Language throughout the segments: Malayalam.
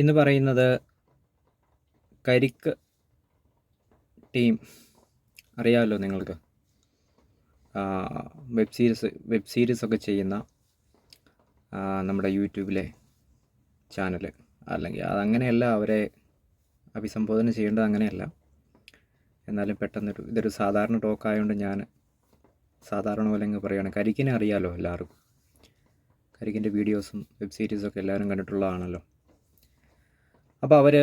ഇന്ന് പറയുന്നത് കരിക്ക് ടീം. അറിയാമല്ലോ നിങ്ങൾക്ക്. വെബ് സീരീസ് വെബ് സീരീസ് ഒക്കെ ചെയ്യുന്ന നമ്മുടെ യൂട്യൂബിലെ ചാനൽ അല്ലെങ്കിൽ അതങ്ങനെയല്ല അവരെ അഭിസംബോധന ചെയ്യേണ്ടത് അങ്ങനെയല്ല. എന്നാലും പെട്ടെന്നൊരു ഇതൊരു സാധാരണ ടോക്ക് ആയതുകൊണ്ട് ഞാൻ സാധാരണ പോലെ അങ്ങ് പറയുകയാണ്. കരിക്കിനെ അറിയാമല്ലോ എല്ലാവർക്കും കരിക്കിന്റെ വീഡിയോസും വെബ് സീരീസൊക്കെ എല്ലാവരും കണ്ടിട്ടുള്ളതാണല്ലോ. അപ്പോൾ അവർ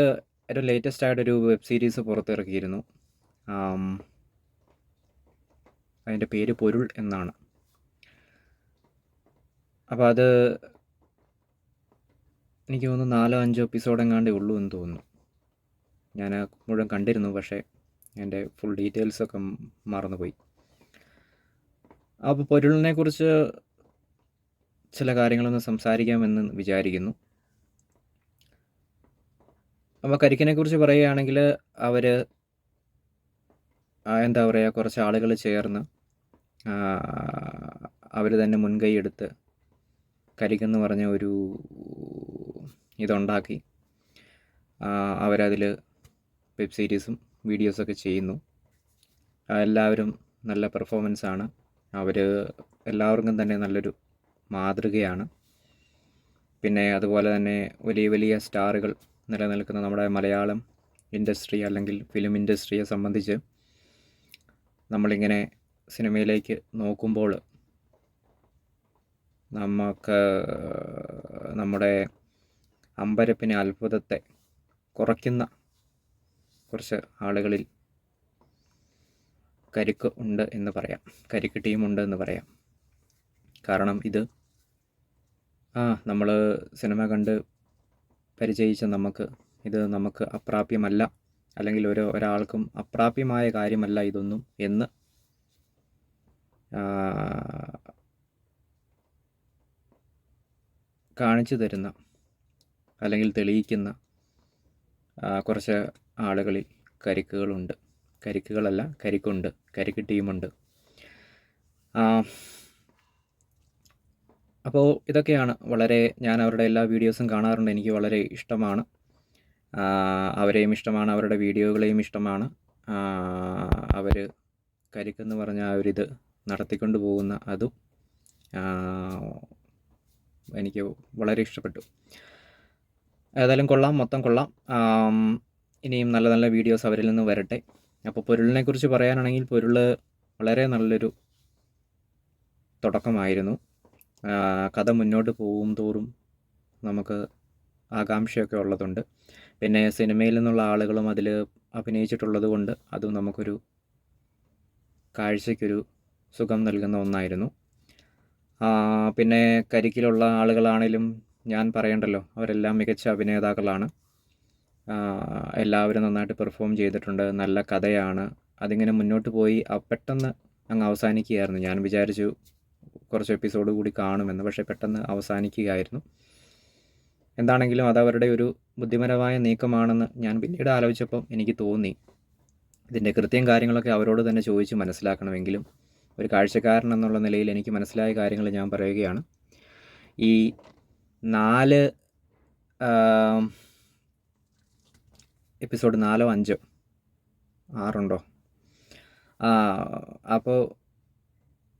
ഏറ്റവും ലേറ്റസ്റ്റ് ആയിട്ടൊരു വെബ് സീരീസ് പുറത്തിറക്കിയിരുന്നു. അതിന്റെ പേര് പൊരുൾ എന്നാണ്. അപ്പോൾ അത് എനിക്ക് തോന്നുന്നു നാലോ അഞ്ചോ എപ്പിസോഡ് എങ്ങാണ്ടേ ഉള്ളൂ എന്ന് തോന്നുന്നു. ഞാൻ മുഴുവൻ കണ്ടിരുന്നു പക്ഷേ എന്റെ ഫുൾ ഡീറ്റെയിൽസൊക്കെ മറന്നുപോയി. അപ്പോൾ പൊരുളിനെ കുറിച്ച് ചില കാര്യങ്ങളൊന്ന് സംസാരിക്കാമെന്ന് വിചാരിക്കുന്നു. അപ്പോൾ കരിക്കിനെ കുറിച്ച് പറയുകയാണെങ്കിൽ അവർ എന്താ പറയുക കുറച്ച് ആളുകൾ ചേർന്ന് അവർ തന്നെ മുൻകൈ എടുത്ത് കരിക്കെന്ന് പറഞ്ഞ ഒരു ഇതുണ്ടാക്കി. അവരതിൽ വെബ് സീരീസും വീഡിയോസൊക്കെ ചെയ്യുന്നു. എല്ലാവരും നല്ല പെർഫോമൻസ് ആണ് അവർ എല്ലാവർക്കും തന്നെ നല്ലൊരു മാതൃകയാണ്. പിന്നെ അതുപോലെ തന്നെ വലിയ വലിയ സ്റ്റാറുകൾ നിലനിൽക്കുന്ന നമ്മുടെ മലയാളം ഇൻഡസ്ട്രി അല്ലെങ്കിൽ ഫിലിം ഇൻഡസ്ട്രിയെ സംബന്ധിച്ച് നമ്മളിങ്ങനെ സിനിമയിലേക്ക് നോക്കുമ്പോൾ നമുക്ക് നമ്മുടെ അമ്പരപ്പിനെ അത്ഭുതത്തെ കുറയ്ക്കുന്ന കുറച്ച് ആളുകളിൽ കരിക്ക് ഉണ്ട് എന്ന് പറയാം. കരിക്ക് ടീമുണ്ട് എന്ന് പറയാം. കാരണം ഇത് ആ നമ്മൾ സിനിമ കണ്ട് പരിചയിച്ച നമുക്ക് ഇത് നമുക്ക് അപ്രാപ്യമല്ല. അല്ലെങ്കിൽ ഒരു ഒരാൾക്കും അപ്രാപ്യമായ കാര്യമല്ല ഇതൊന്നും എന്ന് കാണിച്ചു തരുന്ന അല്ലെങ്കിൽ തെളിയിക്കുന്ന കുറച്ച് ആളുകളിൽ കരിക്കുകളുണ്ട്. കരിക്കുകളല്ല കരിക്കുണ്ട്. കരിക്ക് ടീമുണ്ട്. അപ്പോൾ ഇതൊക്കെയാണ് വളരെ ഞാൻ അവരുടെ എല്ലാ വീഡിയോസും കാണാറുണ്ട്. എനിക്ക് വളരെ ഇഷ്ടമാണ്. അവരെയും ഇഷ്ടമാണ്. അവരുടെ വീഡിയോകളെയും ഇഷ്ടമാണ്. അവർ കരിക്കെന്ന് പറഞ്ഞ ആ ഒരിത് നടത്തിക്കൊണ്ട് പോകുന്ന അതും എനിക്ക് വളരെ ഇഷ്ടപ്പെട്ടു. ഏതായാലും കൊള്ളാം. മൊത്തം കൊള്ളാം. ഇനിയും നല്ല നല്ല വീഡിയോസ് അവരിൽ നിന്ന് വരട്ടെ. അപ്പോൾ പൊരുളിനെ കുറിച്ച് പറയാനാണെങ്കിൽ പൊരുൾ വളരെ നല്ലൊരു തുടക്കമായിരുന്നു. കഥ മുന്നോട്ട് പോകും തോറും നമുക്ക് ആകാംക്ഷയൊക്കെ ഉള്ളതുണ്ട്. പിന്നെ സിനിമയിൽ നിന്നുള്ള ആളുകളും അതിൽ അഭിനയിച്ചിട്ടുള്ളത് കൊണ്ട് അതും നമുക്കൊരു കാഴ്ചയ്ക്കൊരു സുഖം നൽകുന്ന ഒന്നായിരുന്നു. പിന്നെ കരിക്കിലുള്ള ആളുകളാണേലും ഞാൻ പറയണ്ടല്ലോ അവരെല്ലാം മികച്ച അഭിനേതാക്കളാണ്. എല്ലാവരും നന്നായിട്ട് പെർഫോം ചെയ്തിട്ടുണ്ട് നല്ല കഥയാണ്. അതിങ്ങനെ മുന്നോട്ട് പോയി പെട്ടെന്ന് അങ്ങ് അവസാനിക്കുകയായിരുന്നു. ഞാൻ വിചാരിച്ചു കുറച്ച് എപ്പിസോഡ് കൂടി കാണുമെന്ന് പക്ഷേ പെട്ടെന്ന് അവസാനിക്കുകയായിരുന്നു. എന്താണെങ്കിലും അത് അവരുടെ ഒരു ബുദ്ധിപരമായ നീക്കമാണെന്ന് ഞാൻ പിന്നീട് ആലോചിച്ചപ്പോൾ എനിക്ക് തോന്നി. ഇതിന്റെ കൃത്യം കാര്യങ്ങളൊക്കെ അവരോട് തന്നെ ചോദിച്ച് മനസ്സിലാക്കണമെങ്കിലും ഒരു കാഴ്ചക്കാരൻ എന്നുള്ള നിലയിൽ എനിക്ക് മനസ്സിലായ കാര്യങ്ങൾ ഞാൻ പറയുകയാണ്. ഈ നാല് എപ്പിസോഡ് നാലോ അഞ്ചോ? ആറുണ്ടോ? അപ്പോൾ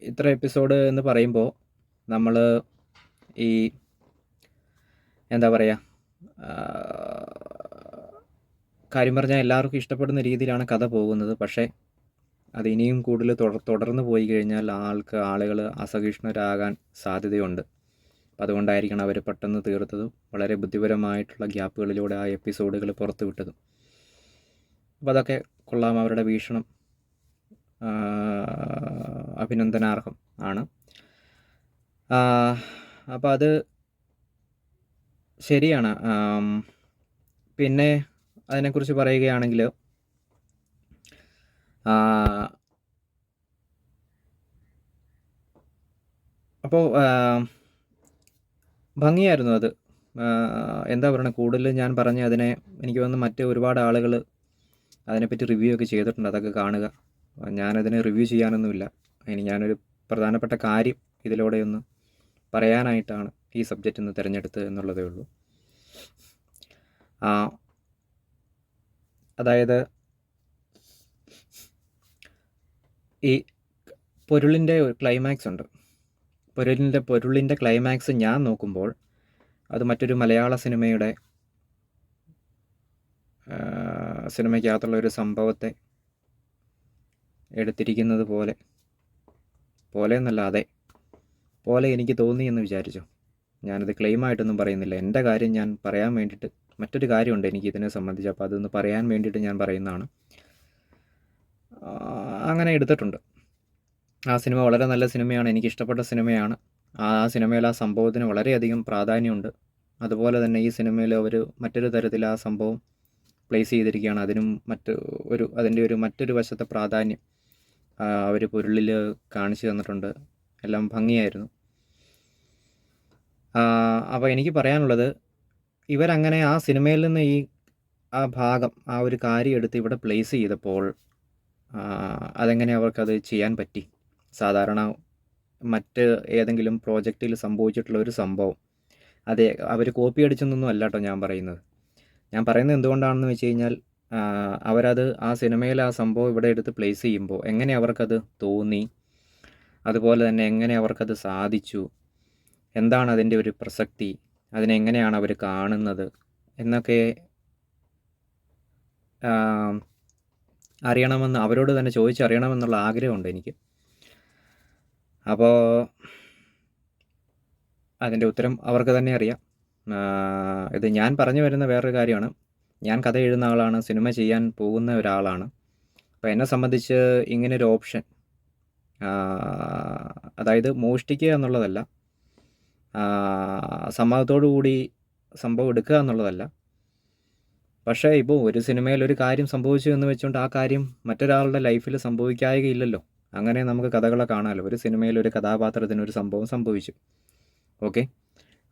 ഇത്ര എപ്പിസോഡ് എന്ന് പറയുമ്പോൾ നമ്മൾ ഈ എന്താ പറയുക കാര്യം പറഞ്ഞാൽ എല്ലാവർക്കും ഇഷ്ടപ്പെടുന്ന രീതിയിലാണ് കഥ പോകുന്നത്. പക്ഷേ അത് ഇനിയും കൂടുതൽ തുടർ തുടർന്ന് പോയി കഴിഞ്ഞാൽ ആൾക്ക് ആളുകൾ അസഹിഷ്ണുരാകാൻ സാധ്യതയുണ്ട്. അതുകൊണ്ടായിരിക്കണം അവർ പെട്ടെന്ന് തീർത്തതും വളരെ ബുദ്ധിപരമായിട്ടുള്ള ഗ്യാപ്പുകളിലൂടെ ആ എപ്പിസോഡുകൾ പുറത്തു വിട്ടതും. അപ്പോൾ അതൊക്കെ കൊള്ളാം. അവരുടെ ആ, അഭിനന്ദനാർഹം ആണ്. അപ്പോൾ അത് ശരിയാണ്. പിന്നെ അതിനെക്കുറിച്ച് പറയുകയാണെങ്കിൽ അപ്പോൾ ഭംഗിയായിരുന്നു അത്. എന്താ പറയുക കൂടുതൽ ഞാൻ പറഞ്ഞ അതിനെ എനിക്ക് വന്ന് മറ്റ് ഒരുപാട് ആളുകൾ അതിനെപ്പറ്റി റിവ്യൂ ഒക്കെ ചെയ്തിട്ടുണ്ട് അതൊക്കെ കാണുക. ഞാനതിനെ റിവ്യൂ ചെയ്യാനൊന്നുമില്ല. ഇനി ഞാനൊരു പ്രധാനപ്പെട്ട കാര്യം ഇതിലൂടെ ഒന്ന് പറയാനായിട്ടാണ് ഈ സബ്ജക്റ്റ് ഒന്ന് തിരഞ്ഞെടുത്തത് എന്നുള്ളതേ ഉള്ളൂ. അതായത് ഈ പൊരുളിന്റെ ഒരു ക്ലൈമാക്സ് ഉണ്ട്. പൊരുളിന്റെ പൊരുളിന്റെ ക്ലൈമാക്സ് ഞാൻ നോക്കുമ്പോൾ അത് മറ്റൊരു മലയാള സിനിമയുടെ സിനിമയ്ക്കകത്തുള്ള ഒരു സംഭവത്തെ എടുത്തിരിക്കുന്നത് പോലെ പോലെ എന്നല്ല അതെ പോലെ എനിക്ക് തോന്നി എന്ന് വിചാരിച്ചു. ഞാനത് ക്ലെയിമായിട്ടൊന്നും പറയുന്നില്ല. എന്റെ കാര്യം ഞാൻ പറയാൻ വേണ്ടിയിട്ട് മറ്റൊരു കാര്യമുണ്ട് എനിക്ക് ഇതിനെ സംബന്ധിച്ച്. അപ്പോൾ അതൊന്ന് പറയാൻ വേണ്ടിയിട്ട് ഞാൻ പറയുന്നതാണ്. അങ്ങനെ എടുത്തിട്ടുണ്ട്. ആ സിനിമ വളരെ നല്ല സിനിമയാണ്. എനിക്ക് ഇഷ്ടപ്പെട്ട സിനിമയാണ്. ആ സിനിമയിൽ ആ സംഭവത്തിന് വളരെയധികം പ്രാധാന്യമുണ്ട്. അതുപോലെ തന്നെ ഈ സിനിമയിൽ അവർ മറ്റൊരു തരത്തിൽ ആ സംഭവം പ്ലേസ് ചെയ്തിരിക്കുകയാണ്. അതിനും മറ്റ് ഒരു അതിന്റെ ഒരു മറ്റൊരു വശത്തെ പ്രാധാന്യം. അവർ പൊരുളിൽ കാണിച്ചു തന്നിട്ടുണ്ട്. എല്ലാം ഭംഗിയായിരുന്നു. അപ്പോൾ എനിക്ക് പറയാനുള്ളത് ഇവരങ്ങനെ ആ സിനിമയിൽ നിന്ന് ഈ ആ ഭാഗം ആ ഒരു കാര്യം എടുത്ത് ഇവിടെ പ്ലേസ് ചെയ്തപ്പോൾ അതെങ്ങനെ അവർക്കത് ചെയ്യാൻ പറ്റി? സാധാരണ മറ്റ് ഏതെങ്കിലും പ്രോജക്റ്റിൽ സംഭവിച്ചിട്ടുള്ള ഒരു സംഭവം. അതെ അവർ കോപ്പി അടിച്ചെന്നൊന്നും അല്ല കേട്ടോ ഞാൻ പറയുന്നത്. ഞാൻ പറയുന്നത് എന്തുകൊണ്ടാണെന്ന് വെച്ച് കഴിഞ്ഞാൽ അവരത് ആ സിനിമയിൽ ആ സംഭവം ഇവിടെ എടുത്ത് പ്ലേസ് ചെയ്യുമ്പോൾ എങ്ങനെ അവർക്കത് തോന്നി? അതുപോലെ തന്നെ എങ്ങനെ അവർക്കത് സാധിച്ചു? എന്താണ് അതിന്റെ ഒരു പ്രസക്തി? അതിനെങ്ങനെയാണ് അവർ കാണുന്നത്? എന്നൊക്കെ അറിയണമെന്ന് അവരോട് തന്നെ ചോദിച്ചറിയണമെന്നുള്ള ആഗ്രഹമുണ്ട് എനിക്ക്. അപ്പോൾ അതിന്റെ ഉത്തരം അവർക്ക് തന്നെ അറിയാം. ഇത് ഞാൻ പറഞ്ഞു വരുന്ന വേറൊരു കാര്യമാണ്. ഞാൻ കഥ എഴുതുന്ന ആളാണ് സിനിമ ചെയ്യാൻ പോകുന്ന ഒരാളാണ്. അപ്പോൾ എന്നെ സംബന്ധിച്ച് ഇങ്ങനൊരു ഓപ്ഷൻ അതായത് മോഷ്ടിക്കുക എന്നുള്ളതല്ല സമ്മതത്തോടു കൂടി സംഭവം എടുക്കുക എന്നുള്ളതല്ല. പക്ഷേ ഇപ്പോൾ ഒരു സിനിമയിൽ ഒരു കാര്യം സംഭവിച്ചു എന്ന് വെച്ചുകൊണ്ട് ആ കാര്യം മറ്റൊരാളുടെ ലൈഫിൽ സംഭവിക്കായികയില്ലല്ലോ. അങ്ങനെ നമുക്ക് കഥകളെ കാണാമല്ലോ ഒരു സിനിമയിൽ ഒരു കഥാപാത്രത്തിന് ഒരു സംഭവം സംഭവിച്ചു. ഓക്കെ?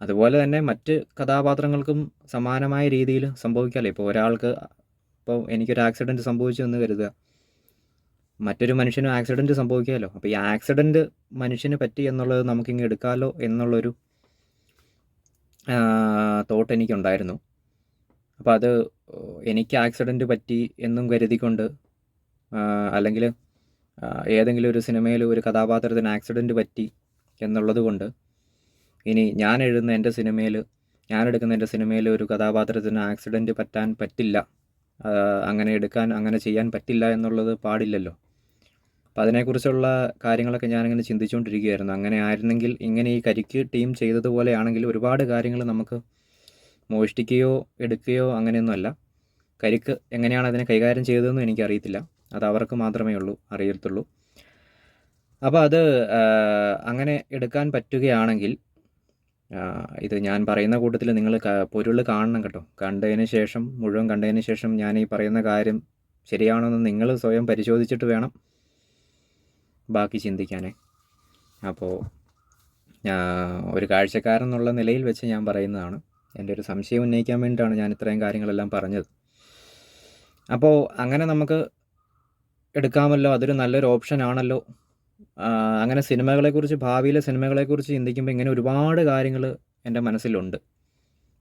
അതുപോലെ തന്നെ മറ്റ് കഥാപാത്രങ്ങൾക്കും സമാനമായ രീതിയിൽ സംഭവിക്കാമല്ലോ ഇപ്പോൾ ഒരാൾക്ക് ഇപ്പോൾ എനിക്കൊരു ആക്സിഡന്റ് സംഭവിച്ചു എന്ന് കരുതുക. മറ്റൊരു മനുഷ്യനും ആക്സിഡന്റ് സംഭവിക്കാമല്ലോ? അപ്പോൾ ഈ ആക്സിഡന്റ് മനുഷ്യന് പറ്റി എന്നുള്ളത് നമുക്കിങ്ങ് എടുക്കാമല്ലോ എന്നുള്ളൊരു തോട്ട് എനിക്കുണ്ടായിരുന്നു. അപ്പോൾ അത് എനിക്ക് ആക്സിഡന്റ് പറ്റി എന്നും കരുതിക്കൊണ്ട് അല്ലെങ്കിൽ ഏതെങ്കിലും ഒരു സിനിമയിൽ ഒരു കഥാപാത്രത്തിന് ആക്സിഡന്റ് പറ്റി എന്നുള്ളത് കൊണ്ട് ഇനി ഞാൻ എഴുതുന്ന എന്റെ സിനിമയിൽ ഞാൻ എടുക്കുന്ന എന്റെ സിനിമയിൽ ഒരു കഥാപാത്രത്തിന് ആക്സിഡന്റ് പറ്റാൻ പറ്റില്ല. അങ്ങനെ എടുക്കാൻ അങ്ങനെ ചെയ്യാൻ പറ്റില്ല എന്നുള്ളത് പാടില്ലല്ലോ. അപ്പം അതിനെക്കുറിച്ചുള്ള കാര്യങ്ങളൊക്കെ ഞാനിങ്ങനെ ചിന്തിച്ചുകൊണ്ടിരിക്കുകയായിരുന്നു. അങ്ങനെ ആയിരുന്നെങ്കിൽ ഇങ്ങനെ ഈ കരിക്ക് ടീം ചെയ്തതുപോലെയാണെങ്കിൽ ഒരുപാട് കാര്യങ്ങൾ നമുക്ക് മോഷ്ടിക്കുകയോ എടുക്കുകയോ അങ്ങനെയൊന്നുമല്ല. കരിക്ക് എങ്ങനെയാണ് അതിനെ കൈകാര്യം ചെയ്തതെന്ന് എനിക്കറിയത്തില്ല. അത് അവർക്ക് മാത്രമേ ഉള്ളൂ അറിയത്തുള്ളൂ. അപ്പോൾ അത് അങ്ങനെ എടുക്കാൻ പറ്റുകയാണെങ്കിൽ ഇത് ഞാൻ പറയുന്ന കൂട്ടത്തിൽ നിങ്ങൾ പൊരുൾ കാണണം കേട്ടോ. കണ്ടതിന് ശേഷം മുഴുവൻ കണ്ടതിന് ശേഷം ഞാൻ ഈ പറയുന്ന കാര്യം ശരിയാണോന്ന് നിങ്ങൾ സ്വയം പരിശോധിച്ചിട്ട് വേണം ബാക്കി ചിന്തിക്കാനേ. അപ്പോൾ ഒരു കാഴ്ചക്കാരൻ എന്നുള്ള നിലയിൽ വെച്ച് ഞാൻ പറയുന്നതാണ്. എന്റെ ഒരു സംശയം ഉന്നയിക്കാൻ വേണ്ടിയിട്ടാണ് ഞാൻ ഇത്രയും കാര്യങ്ങളെല്ലാം പറഞ്ഞത്. അപ്പോൾ അങ്ങനെ നമുക്ക് എടുക്കാമല്ലോ. അതൊരു നല്ലൊരു ഓപ്ഷൻ ആണല്ലോ അങ്ങനെ സിനിമകളെക്കുറിച്ച് ഭാവിയിലെ സിനിമകളെക്കുറിച്ച് ചിന്തിക്കുമ്പോൾ ഇങ്ങനെ ഒരുപാട് കാര്യങ്ങൾ എന്റെ മനസ്സിലുണ്ട്.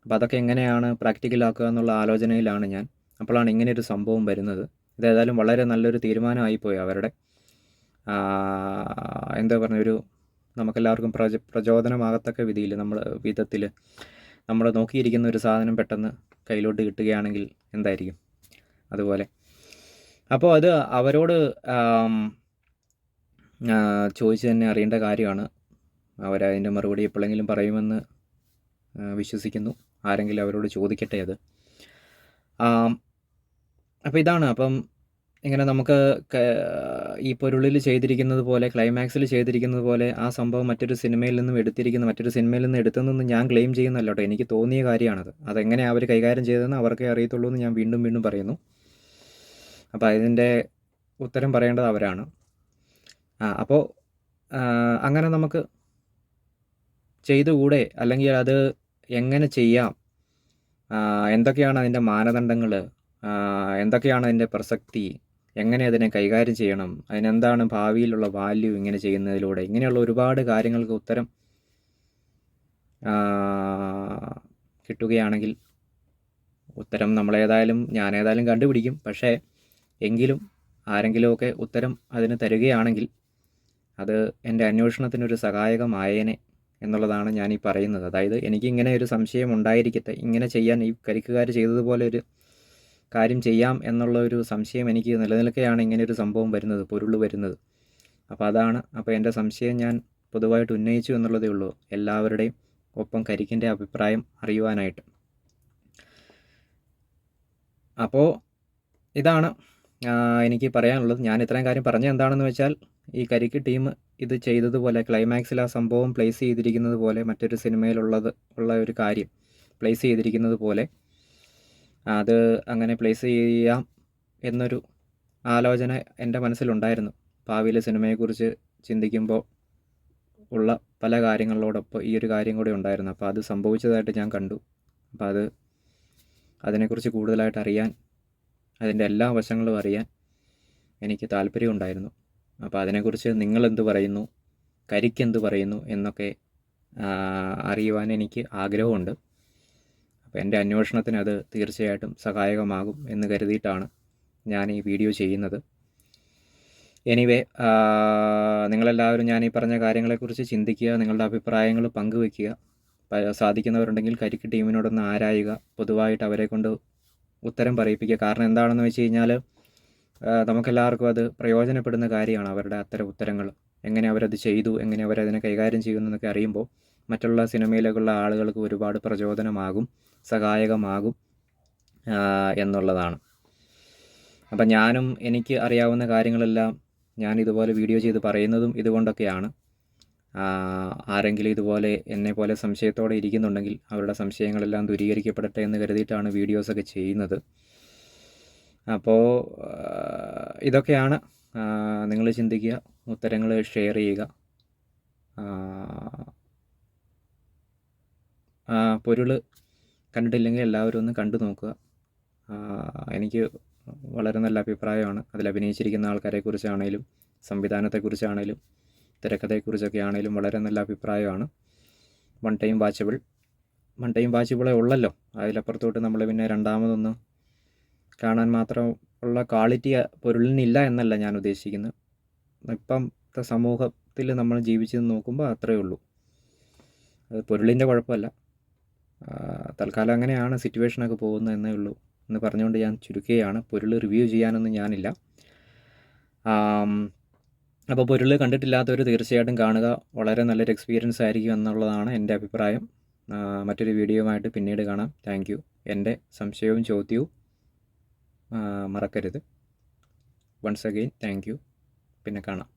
അപ്പോൾ അതൊക്കെ എങ്ങനെയാണ് പ്രാക്ടിക്കലാക്കുക എന്നുള്ള ആലോചനയിലാണ് ഞാൻ. അപ്പോഴാണ് ഇങ്ങനെ ഒരു സംഭവം വരുന്നത്. ഇതേതായാലും വളരെ നല്ലൊരു തീരുമാനമായിപ്പോയി അവരുടെ. എന്താ പറഞ്ഞ ഒരു നമുക്കെല്ലാവർക്കും പ്രച പ്രചോദനമാകത്തക്ക വിധിയിൽ നമ്മൾ വിധത്തിൽ നമ്മൾ നോക്കിയിരിക്കുന്ന ഒരു സാധനം പെട്ടെന്ന് കയ്യിലോട്ട് കിട്ടുകയാണെങ്കിൽ എന്തായിരിക്കും? അതുപോലെ. അപ്പോൾ അത് അവരോട് ചോദിച്ച് തന്നെ അറിയേണ്ട കാര്യമാണ്. അവരതിന്റെ മറുപടി എപ്പോഴെങ്കിലും പറയുമെന്ന് വിശ്വസിക്കുന്നു. ആരെങ്കിലും അവരോട് ചോദിക്കട്ടെ അത്. അപ്പോൾ ഇതാണ്. അപ്പം ഇങ്ങനെ നമുക്ക് ഈ പൊരുളിൽ ചെയ്തിരിക്കുന്നത് പോലെ ക്ലൈമാക്സിൽ ചെയ്തിരിക്കുന്നത് പോലെ ആ സംഭവം മറ്റൊരു സിനിമയിൽ നിന്നും എടുത്തിരിക്കുന്ന മറ്റൊരു സിനിമയിൽ നിന്ന് എടുത്തെന്നൊന്നും ഞാൻ ക്ലെയിം ചെയ്യുന്നല്ല കേട്ടോ. എനിക്ക് തോന്നിയ കാര്യമാണത്. അതെങ്ങനെ അവർ കൈകാര്യം ചെയ്തതെന്ന് അവർക്കേ അറിയത്തുള്ളൂ എന്ന് ഞാൻ വീണ്ടും വീണ്ടും പറയുന്നു. അപ്പോൾ അതിന്റെ ഉത്തരം പറയേണ്ടത് അവരാണ്. അപ്പോൾ അങ്ങനെ നമുക്ക് ചെയ്തുകൂടെ? അല്ലെങ്കിൽ അത് എങ്ങനെ ചെയ്യാം? എന്തൊക്കെയാണ് അതിന്റെ മാനദണ്ഡങ്ങൾ എന്തൊക്കെയാണ് അതിന്റെ പ്രസക്തി? എങ്ങനെ അതിനെ കൈകാര്യം ചെയ്യണം? അതിനെന്താണ് ഭാവിയിലുള്ള വാല്യൂ ഇങ്ങനെ ചെയ്യുന്നതിലൂടെ? ഇങ്ങനെയുള്ള ഒരുപാട് കാര്യങ്ങൾക്ക് ഉത്തരം കിട്ടുകയാണെങ്കിൽ ഉത്തരം നമ്മളേതായാലും ഞാനേതായാലും കണ്ടുപിടിക്കും. പക്ഷേ എങ്കിലും ആരെങ്കിലുമൊക്കെ ഉത്തരം അതിന് തരികയാണെങ്കിൽ അത് എന്റെ അന്വേഷണത്തിനൊരു സഹായകമായേനെ എന്നുള്ളതാണ് ഞാൻ ഈ പറയുന്നത്. അതായത് എനിക്ക് ഇങ്ങനെ ഒരു സംശയം ഉണ്ടായിരിക്കട്ടെ ഇങ്ങനെ ചെയ്യാൻ ഈ കരിക്കുകാർ ചെയ്തതുപോലെ ഒരു കാര്യം ചെയ്യാം എന്നുള്ള ഒരു സംശയം എനിക്ക് നിലനിൽക്കെയാണ് ഇങ്ങനെ ഒരു സംഭവം വരുന്നത് പൊരുൾ വരുന്നത്. അപ്പോൾ അതാണ് അപ്പോൾ എന്റെ സംശയം ഞാൻ പൊതുവായിട്ട് ഉന്നയിച്ചു എന്നുള്ളതേ ഉള്ളൂ എല്ലാവരുടെയും ഒപ്പം കരിക്കിന്റെ അഭിപ്രായം അറിയുവാനായിട്ട്. അപ്പോൾ ഇതാണ് എനിക്ക് പറയാനുള്ളത്. ഞാൻ ഇത്രയും കാര്യം പറഞ്ഞ എന്താണെന്ന് വെച്ചാൽ ഈ കരിക്ക് ടീം ഇത് ചെയ്തതുപോലെ ക്ലൈമാക്സിൽ ആ സംഭവം പ്ലേസ് ചെയ്തിരിക്കുന്നത് പോലെ മറ്റൊരു സിനിമയിലുള്ളത് ഉള്ള ഒരു കാര്യം പ്ലേസ് ചെയ്തിരിക്കുന്നത് പോലെ അത് അങ്ങനെ പ്ലേസ് ചെയ്യാം എന്നൊരു ആലോചന എന്റെ മനസ്സിലുണ്ടായിരുന്നു. ഭാവിയിലെ സിനിമയെക്കുറിച്ച് ചിന്തിക്കുമ്പോൾ ഉള്ള പല കാര്യങ്ങളോടൊപ്പം ഈ ഒരു കാര്യം കൂടി ഉണ്ടായിരുന്നു. അപ്പോൾ അത് സംഭവിച്ചതായിട്ട് ഞാൻ കണ്ടു. അപ്പോൾ അത് അതിനെക്കുറിച്ച് കൂടുതലായിട്ട് അറിയാൻ അതിന്റെ എല്ലാ വശങ്ങളും അറിയാൻ എനിക്ക് താല്പര്യമുണ്ടായിരുന്നു. അപ്പോൾ അതിനെക്കുറിച്ച് നിങ്ങളെന്ത് പറയുന്നു? കരിക്കെന്ത് പറയുന്നു? എന്നൊക്കെ അറിയുവാൻ എനിക്ക് ആഗ്രഹമുണ്ട്. അപ്പോൾ എന്റെ അന്വേഷണത്തിന് അത് തീർച്ചയായിട്ടും സഹായകമാകും എന്ന് കരുതിയിട്ടാണ് ഞാൻ ഈ വീഡിയോ ചെയ്യുന്നത്. എനിവേ നിങ്ങളെല്ലാവരും ഞാൻ ഈ പറഞ്ഞ കാര്യങ്ങളെക്കുറിച്ച് ചിന്തിക്കുക നിങ്ങളുടെ അഭിപ്രായങ്ങൾ പങ്കുവെക്കുക സാധിക്കുന്നവരുണ്ടെങ്കിൽ കരിക്ക് ടീമിനോടൊന്ന് ആരായുക പൊതുവായിട്ട് അവരെ കൊണ്ട് ഉത്തരം പറയിപ്പിക്കുക. കാരണം എന്താണെന്ന് വെച്ച് കഴിഞ്ഞാൽ നമുക്കെല്ലാവർക്കും അത് പ്രയോജനപ്പെടുന്ന കാര്യമാണ് അവരുടെ അത്തരം ഉത്തരങ്ങൾ. എങ്ങനെ അവരത് ചെയ്തു എങ്ങനെ അവരതിനെ കൈകാര്യം ചെയ്യുന്നു എന്നൊക്കെ അറിയുമ്പോൾ മറ്റുള്ള സിനിമയിലേക്കുള്ള ആളുകൾക്ക് ഒരുപാട് പ്രചോദനമാകും സഹായകമാകും എന്നുള്ളതാണ്. അപ്പം ഞാനും എനിക്ക് അറിയാവുന്ന കാര്യങ്ങളെല്ലാം ഞാൻ ഇതുപോലെ വീഡിയോ ചെയ്ത് പറയുന്നതും ഇതുകൊണ്ടൊക്കെയാണ്. ആരെങ്കിലും ഇതുപോലെ എന്നെ പോലെ സംശയത്തോടെ ഇരിക്കുന്നുണ്ടെങ്കിൽ അവരുടെ സംശയങ്ങളെല്ലാം ദൂരീകരിക്കപ്പെടട്ടെ എന്ന് കരുതിയിട്ടാണ് വീഡിയോസൊക്കെ ചെയ്യുന്നത്. അപ്പോൾ ഇതൊക്കെയാണ് നിങ്ങൾ ചിന്തിക്കുക ഉത്തരങ്ങൾ ഷെയർ ചെയ്യുക. പൊരുൾ കണ്ടിട്ടില്ലെങ്കിൽ എല്ലാവരും ഒന്ന് കണ്ടു നോക്കുക. എനിക്ക് വളരെ നല്ല അഭിപ്രായമാണ്. അതിൽ അഭിനയിച്ചിരിക്കുന്ന ആൾക്കാരെക്കുറിച്ചാണേലും സംവിധാനത്തെക്കുറിച്ചാണേലും തിരക്കഥയെക്കുറിച്ചൊക്കെ ആണേലും വളരെ നല്ല അഭിപ്രായമാണ്. One time watchable one time വാച്ചബിളേ ഉള്ളല്ലോ. അതിലപ്പുറത്തോട്ട് നമ്മൾ പിന്നെ രണ്ടാമതൊന്ന് കാണാൻ മാത്രം ഉള്ള ക്വാളിറ്റി പൊരുളിനില്ല എന്നല്ല ഞാൻ ഉദ്ദേശിക്കുന്നത്. ഇപ്പത്തെ സമൂഹത്തിൽ നമ്മൾ ജീവിച്ചു നോക്കുമ്പോൾ അത്രയേ ഉള്ളൂ. അത് പൊരുളിന്റെ കുഴപ്പമല്ല. തൽക്കാലം അങ്ങനെയാണ് സിറ്റുവേഷനൊക്കെ പോകുന്നത് എന്നേ ഉള്ളൂ. എന്ന് പറഞ്ഞുകൊണ്ട് ഞാൻ ചുരുക്കുകയാണ്. പൊരുൾ റിവ്യൂ ചെയ്യാനൊന്നും ഞാനില്ല. അപ്പോൾ പൊരുൾ കണ്ടിട്ടില്ലാത്തവർ തീർച്ചയായിട്ടും കാണുക. വളരെ നല്ലൊരു എക്സ്പീരിയൻസ് ആയിരിക്കും എന്നുള്ളതാണ് എന്റെ അഭിപ്രായം. മറ്റൊരു വീഡിയോ ആയിട്ട് പിന്നീട് കാണാം. താങ്ക് എന്റെ സംശയവും ചോദ്യവും മറക്കരുത്. വൺസ് അഗെയിൻ താങ്ക് യു പിന്നെ കാണാം.